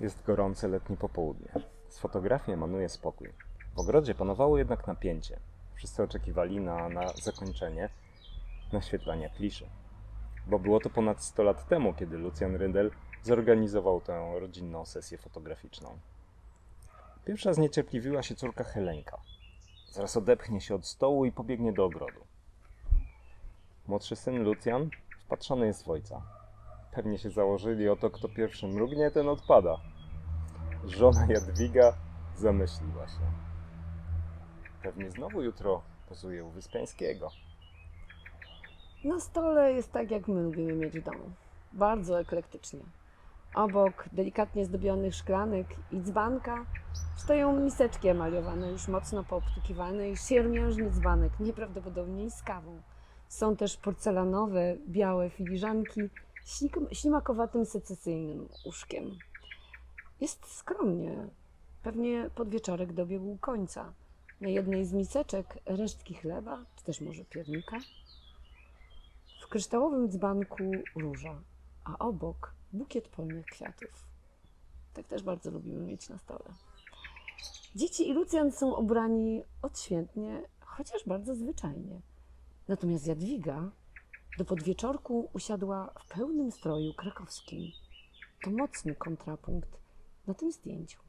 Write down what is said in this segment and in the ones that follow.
Jest gorące letnie popołudnie. Z fotografii emanuje spokój. W ogrodzie panowało jednak napięcie. Wszyscy oczekiwali na, na zakończenie naświetlania kliszy. Bo było to ponad 100 lat temu, kiedy Lucjan Rydel zorganizował tę rodzinną sesję fotograficzną. Pierwsza zniecierpliwiła się córka Helenka. Zaraz odepchnie się od stołu i pobiegnie do ogrodu. Młodszy syn Lucjan wpatrzony jest w ojca. Pewnie się założyli o to, kto pierwszy mrugnie, ten odpada. Żona Jadwiga zamyśliła się. Pewnie znowu jutro pozuje u Wyspiańskiego. Na stole jest tak, jak my lubimy mieć w domu. Bardzo eklektycznie. Obok delikatnie zdobionych szklanek i dzbanka stoją miseczki emaliowane, już mocno poobtukiwane i siermiężny dzbanek, nieprawdopodobnie z kawą. Są też porcelanowe, białe filiżanki ślimakowatym secesyjnym uszkiem. Jest skromnie. Pewnie podwieczorek dobiegł końca. Na jednej z miseczek resztki chleba, czy też może piernika. W kryształowym dzbanku róża, a obok bukiet polnych kwiatów. Tak też bardzo lubimy mieć na stole. Dzieci i Lucjan są ubrani odświętnie, chociaż bardzo zwyczajnie. Natomiast Jadwiga do podwieczorku usiadła w pełnym stroju krakowskim. To mocny kontrapunkt na tym zdjęciu.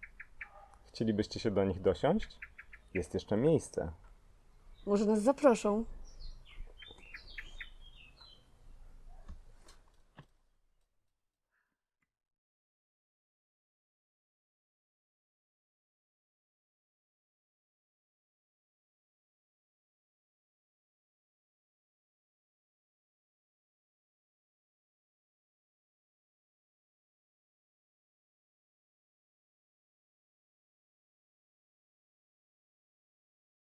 Chcielibyście się do nich dosiąść? Jest jeszcze miejsce. Może nas zaproszą?